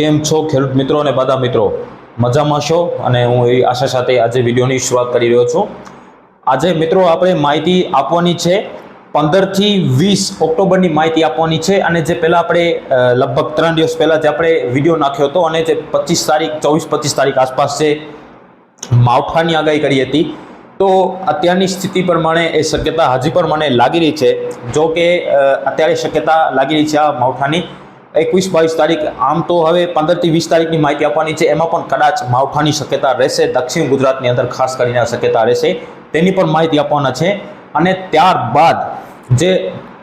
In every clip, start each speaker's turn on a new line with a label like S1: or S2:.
S1: કેમ છો ખેડૂત મિત્રો અને બધા મિત્રો? મજામાં છો? અને હું એ આશા સાથે આજે વિડીયોની શરૂઆત કરી રહ્યો છું. આજે મિત્રો આપણે માહિતી આપવાની છે, પંદરથી વીસ ઓક્ટોબરની માહિતી આપવાની છે અને જે પહેલાં આપણે લગભગ ત્રણ દિવસ પહેલાં જે આપણે વીડિયો નાખ્યો હતો અને જે પચીસ તારીખ, ચોવીસ પચીસ તારીખ આસપાસ છે માવઠાની આગાહી કરી હતી, તો અત્યારની સ્થિતિ પ્રમાણે એ શક્યતા હજી પણ મને લાગી રહી છે. જો કે અત્યારે શક્યતા લાગી રહી છે આ માવઠાની. એકવીસ, બાવીસ તારીખ, આમ તો હવે પંદરથી વીસ તારીખની માહિતી આપવાની છે. એમાં પણ કદાચ માવઠાની શક્યતા રહેશે, દક્ષિણ ગુજરાતની અંદર ખાસ કરીને શક્યતા રહેશે. તેની પણ માહિતી આપવાના છે. અને ત્યારબાદ જે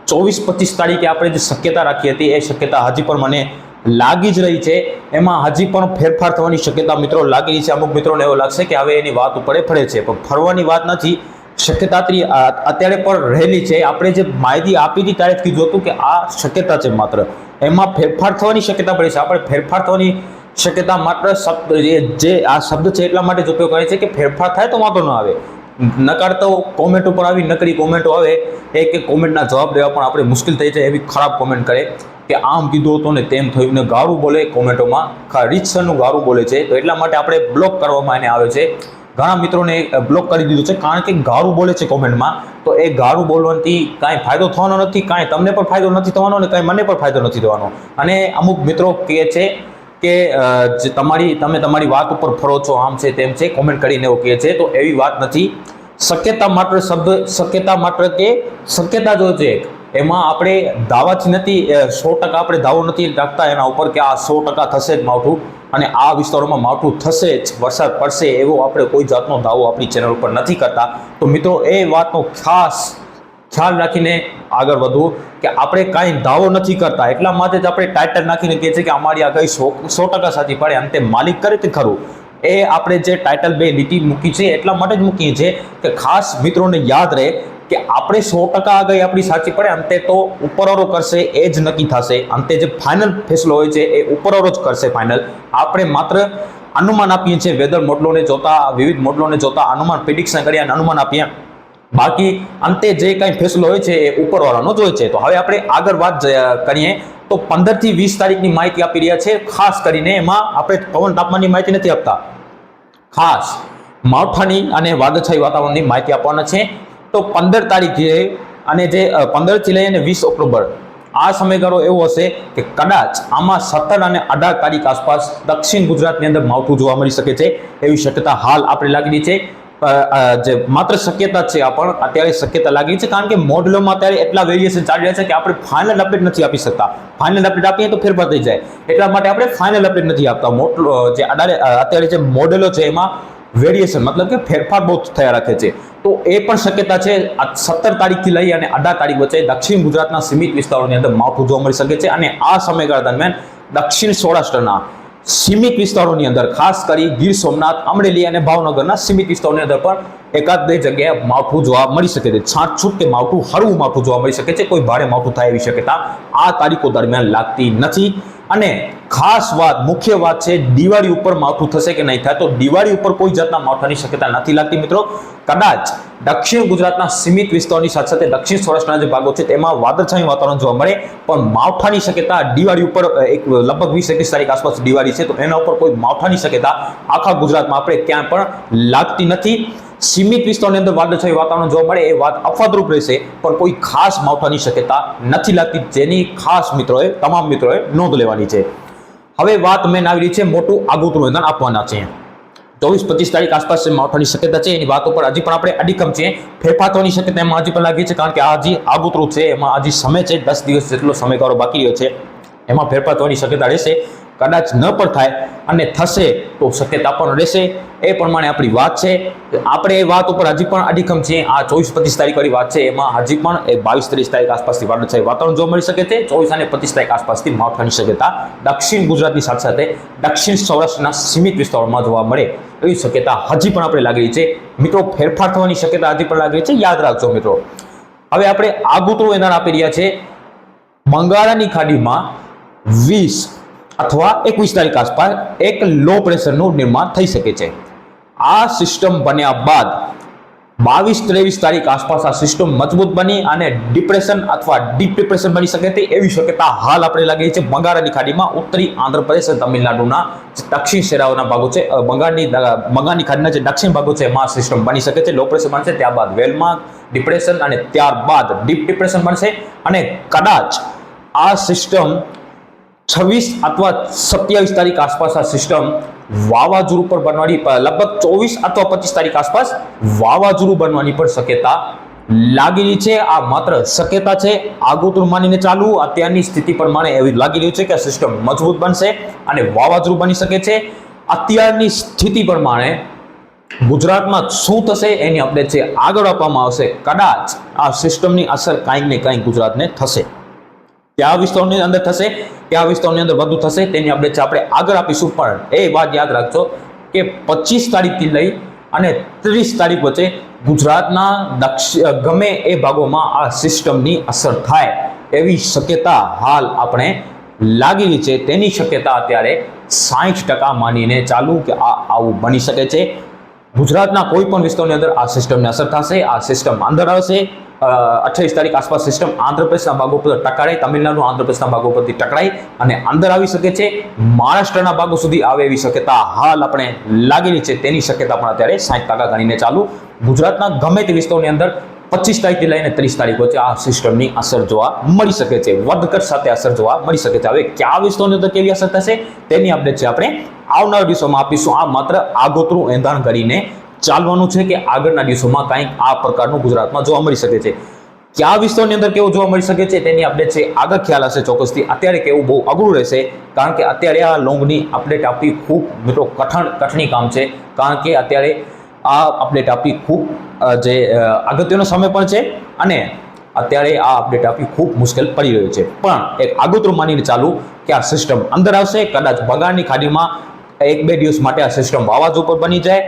S1: ચોવીસ, પચીસ તારીખે આપણે જે શક્યતા રાખી હતી, એ શક્યતા હજી પણ મને લાગી જ રહી છે. એમાં હજી પણ ફેરફાર થવાની શક્યતા મિત્રો લાગી છે. અમુક મિત્રોને એવું લાગશે કે હવે એની વાત ઉપર ફરે છે. પણ ફરવાની વાત નથી. શક્યતાત્રી અત્યારે પણ રહેલી છે. આપણે જે માહિતી આપી હતી ત્યારે કીધું હતું કે આ શક્યતા છે માત્ર. એમાં ફેરફાર થવાની શક્યતા પડે છે. આપણે ફેરફાર થવાની શક્યતા માત્ર શબ્દ જે- આ શબ્દ છે એટલા માટે જ ઉપયોગ કરે છે કે ફેરફાર થાય તો વાંધો ન આવે. નકાર કોમેન્ટ ઉપર આવી, નકરી કોમેન્ટો આવે. એ કે કોમેન્ટના જવાબ દેવા પણ આપણે મુશ્કેલ થઈ જાય એવી ખરાબ કોમેન્ટ કરે કે આમ કીધું હતું ને તેમ થયું ને ગારું બોલે. કોમેન્ટોમાં રીતસરનું ગારું બોલે છે. તો એટલા માટે આપણે બ્લોક કરવામાં એને આવે છે. ઘણા મિત્રોને બ્લોક કરી દીધું છે. કારણ કે ગારું બોલે છે કોમેન્ટમાં તો એ ગારું બોલવાથી કાંઈ ફાયદો થવાનો નથી, કાંઈ તમને પણ ફાયદો નથી થવાનો અને કાંઈ મને પણ ફાયદો નથી થવાનો. અને અમુક મિત્રો કહે છે કે તમારી, તમે તમારી વાત ઉપર ફરો છો, આમ છે તેમ છે કોમેન્ટ કરીને એવું કહે છે. તો એવી વાત નથી. શક્યતા માત્ર શબ્દ, શક્યતા માત્ર કે શક્યતા જો છે. એમાં આપણે દાવાથી નથી સો ટકા આપણે દાવો નથી રાખતા એના ઉપર કે આ સો ટકા થશે જ માવઠું. અને આ વિસ્તારોમાં માવઠું થશે જ, વરસાદ પડશે એવો આપણે કોઈ જાતનો દાવો આપણી ચેનલ ઉપર નથી કરતા. તો મિત્રો, એ વાતનો ખાસ ખ્યાલ રાખીને આગળ વધવું કે આપણે કાંઈ દાવો નથી કરતા. એટલા માટે જ આપણે ટાઇટલ નાખીને કહીએ છીએ કે અમારી આગાહી સો સો ટકા સાચી પડે, અંતે માલિક કરે તે ખરું? એ આપણે જે ટાઇટલ બે લીટી મૂકી છે, એટલા માટે જ મૂકીએ છીએ કે ખાસ મિત્રોને યાદ રહે કે આપણે સો ટકા આગળ આપણી સાચી પડે, અંતે તો ઉપરવાળો કરશે, એ જ નક્કી થશે. અંતે જે ફાઇનલ ફેસલો હોય છે, એ ઉપરવાળો જ કરશે ફાઇનલ આપણે માત્ર અનુમાન આપીએ છીએ વેધર મોડલોને જોતા, વિવિધ મોડલોને જોતા, અનુમાન પ્રિડિક્શન કરી અને અનુમાન આપીએ. બાકી અંતે જે કાંઈ ફેસલો હોય છે, એ ઉપરવાળાનો જ હોય છે. તો હવે આપણે આગળ વાત કરીએ. તો પંદરથી વીસ તારીખની માહિતી આપી રહ્યા છે. ખાસ કરીને એમાં આપણે પવન તાપમાનની માહિતી નથી આપતા. ખાસ માવઠાની અને વાદળછાઈ વાતાવરણની માહિતી આપવાના છે. તો પંદર તારીખે અને જે પંદરથી લઈને વીસ ઓક્ટોબર આ સમયગાળો એવો હશે કે કદાચ આમાં સત્તર અને અઢાર તારીખ આસપાસ દક્ષિણ ગુજરાતની અંદર માવઠું જોવા મળી શકે છે એવી શક્યતા હાલ આપણે લાગી છે. જે માત્ર શક્યતા છે આ પણ અત્યારે શક્યતા લાગી છે કારણ કે મોડલોમાં અત્યારે એટલા વેરિએશન ચાલી રહ્યા છે કે આપણે ફાઇનલ અપડેટ નથી આપી શકતા. ફાઇનલ અપડેટ આપીએ તો ફેરફાર થઈ જાય. એટલા માટે આપણે ફાઇનલ અપડેટ નથી આપતા. મોટલો જે અત્યારે જે મોડેલો છે એમાં વેરિએશન, મતલબ કે ફેરફાર બહુ થયા રાખે છે. તો એ પણ શક્યતા છે. આ સત્તર તારીખથી લઈ અને અઢાર તારીખ વચ્ચે દક્ષિણ ગુજરાતના સીમિત વિસ્તારોની અંદર માવઠું જોવા મળી શકે છે અને આ સમયગાળા દરમિયાન દક્ષિણ સૌરાષ્ટ્રના સીમિત વિસ્તારોની અંદર, ખાસ કરી ગીર સોમનાથ, અમરેલી અને ભાવનગરના સીમિત વિસ્તારોની અંદર પણ એકાદ બે જગ્યાએ માવઠું જોવા મળી શકે છે. છાંટછૂટ કે માવઠું હળવું માવઠું જોવા મળી શકે છે. કોઈ ભારે માવઠું થાય એવી શક્યતા આ તારીખો દરમિયાન લાગતી નથી. અને ખાસ વાત, મુખ્ય વાત છે, દિવાળી ઉપર માવઠું થશે કે નહીં થાય? તો દિવાળી ઉપર કોઈ જાતના માવઠાની શક્યતા નથી લાગતી મિત્રો. કદાચ દક્ષિણ ગુજરાતના સીમિત વિસ્તારોની સાથે સાથે દક્ષિણ સૌરાષ્ટ્રના જે ભાગો છે, તેમાં વાદળછાયું વાતાવરણ જોવા મળે. પણ માવઠાની શક્યતા દિવાળી ઉપર એક લગભગ વીસ એકવીસ તારીખ આસપાસ દિવાળી છે, તો એના ઉપર કોઈ માવઠાની શક્યતા આખા ગુજરાતમાં આપણે ક્યાંય પણ લાગતી નથી. સીમિત વિસ્તારની અંદર વાદળછાયું વાતાવરણ જોવા મળે એ વાત અફવાદરૂપ રહેશે, પણ કોઈ ખાસ માવઠાની શક્યતા નથી લાગતી, જેની ખાસ મિત્રોએ, તમામ મિત્રોએ નોંધ લેવાની છે. હવે વાત મેં આવી રહી છે, મોટું આગોતરું વેતન આપવાના છે. ચોવીસ, પચીસ તારીખ આસપાસ માવઠાની શક્યતા છે, એની વાત ઉપર હજી પણ આપણે અડીકમ છે. ફેરફાર થવાની શક્યતા એમાં હજી પણ લાગી છે, કારણ કે આ હજી આગોતરું છે, એમાં હજી સમય છે, દસ દિવસ જેટલો સમયગાળો બાકી રહ્યો છે. એમાં ફેરફાર થવાની શક્યતા રહેશે, કદાચ ન પણ થાય, અને થશે તો શક્યતા પણ રહેશે. એ પ્રમાણે આપણી વાત છે. આપણે એ વાત ઉપર હજી પણ અડીખમ છીએ. આ ચોવીસ પચીસ તારીખ વાળી વાત છે. એમાં હજી પણ એ બાવીસ ત્રીસ તારીખ આસપાસથી વાદળછાયું વાતાવરણ જોવા મળી શકે છે. ચોવીસ અને પચીસ તારીખ આસપાસથી માવઠાની શક્યતા દક્ષિણ ગુજરાતની સાથે સાથે દક્ષિણ સૌરાષ્ટ્રના સીમિત વિસ્તારોમાં જોવા મળે એવી શક્યતા હજી પણ આપણે લાગી છે. મિત્રો, ફેરફાર થવાની શક્યતા હજી પણ લાગી છે. યાદ રાખજો મિત્રો. હવે આપણે આગોતરું એનાર આપી રહ્યા છે. બંગાળાની ખાડીમાં વીસ અથવા એકવીસ તારીખ આસપાસ એક લો પ્રેશરનું નિર્માણ થઈ શકે છે. આ સિસ્ટમ બન્યા બાદ બાવીસ ત્રેવીસ તારીખ આસપાસ આ સિસ્ટમ મજબૂત બની અને ડિપ્રેશન અથવા ડીપ ડિપ્રેશન બની શકે તે એવી શક્યતા હાલ આપણે લાગી છે. બંગાળની ખાડીમાં ઉત્તરી આંધ્રપ્રદેશ અને તમિલનાડુના દક્ષિણ શેરાઓના ભાગો છે બંગાળની બંગાળની ખાડીના જે દક્ષિણ ભાગો છે, એમાં સિસ્ટમ બની શકે છે. લો પ્રેશર બનશે, ત્યારબાદ વેલમાં ડિપ્રેશન અને ત્યારબાદ ડીપ ડિપ્રેશન બનશે અને કદાચ આ સિસ્ટમ છવ્વીસ અથવા સત્યાવીસ તારીખ આસપાસ આ સિસ્ટમ વાવાઝોડું પર બનવાની લગભગ ચોવીસ અથવા પચીસ તારીખ આસપાસ વાવાઝોડું બનવાની પણ શક્યતા લાગી રહી છે. આ માત્ર શક્યતા છે. આગોતરું માનીને ચાલુ અત્યારની સ્થિતિ પ્રમાણે એવી લાગી રહ્યું છે કે સિસ્ટમ મજબૂત બનશે અને વાવાઝોડું બની શકે છે. અત્યારની સ્થિતિ પ્રમાણે ગુજરાતમાં શું થશે એની અપડેટ છે, આગળ આપવામાં આવશે. કદાચ આ સિસ્ટમની અસર કાંઈક ને કાંઈક ગુજરાતને થશે. કયા વિસ્તારની અંદર થશે કયા વિસ્તારની અંદર વધુ થશે, તેની અપડેટ આપણે આગળ આપીશું, પણ એ વાત યાદ રાખજો કે પચીસ તારીખથી લઈ અને ત્રીસ તારીખ વચ્ચે ગુજરાતના દક્ષિણ ગમે એ ભાગોમાં આ સિસ્ટમની અસર થાય એવી શક્યતા હાલ આપણે લાગેલી છે. તેની શક્યતા અત્યારે સાહીઠ ટકા માનીને ચાલુ કે આ આવું બની શકે છે. ગુજરાતના કોઈ પણ વિસ્તારની અંદર આ સિસ્ટમને અસર થશે, આ સિસ્ટમ અંદર આવશે. અઠ્યાવીસ તારીખ આસપાસ સિસ્ટમ આંધ્રપ્રદેશના ભાગો પર ટકરાય તમિલનાડુ આંધ્રપ્રદેશના ભાગો પરથી ટકરાય અને અંદર આવી શકે છે, મહારાષ્ટ્રના ભાગો સુધી આવે એવી શક્યતા હાલ આપણે લાગેલી છે, તેની શક્યતા પણ અત્યારે સાઠ ટકા ગણીને ચાલુ. ગુજરાતના ગમે તે વિસ્તારોની અંદર પચીસ તારીખથી લઈને ત્રીસ તારીખ વચ્ચે આ સિસ્ટમની અસર જોવા મળી શકે છે. વધઘટ સાથે અસર જોવા મળી શકે છે. હવે કયા વિસ્તારોની અંદર કેવી અસર થશે તેની અપડેટ છે આપણે આવનાર દિવસોમાં આપીશું. આ માત્ર આગોતરું એંધાણ કરીને ચાલવાનું છે કે આગળના દિવસોમાં કંઈક આ પ્રકારનું ગુજરાતમાં જોવા મળી શકે છે? કયા વિસ્તારની અંદર કેવું જોવા મળી શકે છે તેની અપડેટ છે, આગળ ખ્યાલ હશે ચોક્કસથી. અત્યારે કેવું બહુ અઘરું રહેશે, કારણ કે અત્યારે આ લોંગની અપડેટ આપવી ખૂબ મિત્રો કઠણ કઠણી કામ છે. કારણ કે અત્યારે આ અપડેટ આપવી ખૂબ જે અગત્યનો સમય પણ છે અને અત્યારે આ અપડેટ આપવી ખૂબ મુશ્કેલ પડી રહ્યું છે. પણ એક આગોતરું માનીને ચાલુ કે આ સિસ્ટમ અંદર આવશે, કદાચ બગાડની ખાડીમાં એક બે દિવસ માટે આ સિસ્ટમ વાવાઝોડું પર બની જાય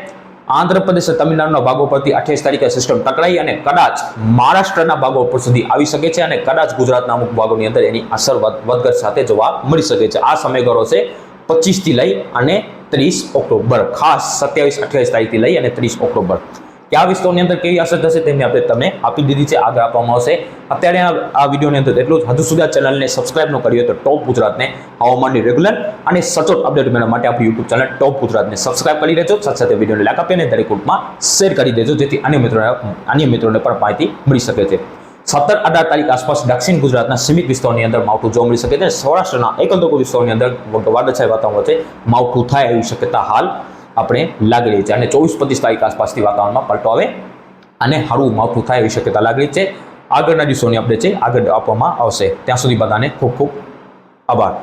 S1: આંધ્રપ્રદેશ તમિલનાડુના ભાગો પરથી અઠ્યાવીસ તારીખે સિસ્ટમ ટકરાઈ અને કદાચ મહારાષ્ટ્રના ભાગો પર સુધી આવી શકે છે અને કદાચ ગુજરાતના અમુક ભાગોની અંદર એની અસર વધ- વધઘટ સાથે જોવા મળી શકે છે. આ સમયગાળો છે પચીસથી લઈ અને ત્રીસ ઓક્ટોબર. ખાસ સત્યાવીસ, અઠ્યાવીસ તારીખથી લઈ અને ત્રીસ ઓક્ટોબર. કયા વિસ્તારની અંદર કેવી અસર થશે તેની આપણે તમને આપી દીધી છે, આગળ આપવામાં આવશે. અત્યારે આ વિડીયોની અંદર એટલું જ. હજુ સુધી આ ચેનલને સબસ્ક્રાઇબ ન કરી હોય તો ટોપ ગુજરાતને હવામાનની રેગ્યુલર અને સચોટ અપડેટ મેળવવા માટે આપણી યુટ્યુબ ચેનલ ટોપ ગુજરાતને સબસ્ક્રાઇબ કરી દેજો. સાથે સાથે વિડીયોને લાઈક આપીને દરેક ગ્રુપમાં શેર કરી દેજો, જેથી અન્ય મિત્રોને અન્ય મિત્રોને પણ માહિતી મળી શકે છે. સત્તર અઢાર તારીખ આસપાસ દક્ષિણ ગુજરાતના સીમિત વિસ્તારોની અંદર માવઠું જોવા મળી શકે છે સૌરાષ્ટ્રના એકંદર વિસ્તારોની અંદર વાદળછાઈ વાતાવરણ વચ્ચે માવઠું થાય એવી શક્યતા હાલ આપણે લાગી રહી છે. અને ચોવીસ પચીસ તારીખ આસપાસથી વાતાવરણમાં પલટો આવે અને હળવું માવઠું થાય એવી શક્યતા લાગી છે. આગળના દિવસોની અપડેટ છે. આગળ આપવામાં આવશે. ત્યાં સુધી બધાને ખૂબ ખૂબ આભાર.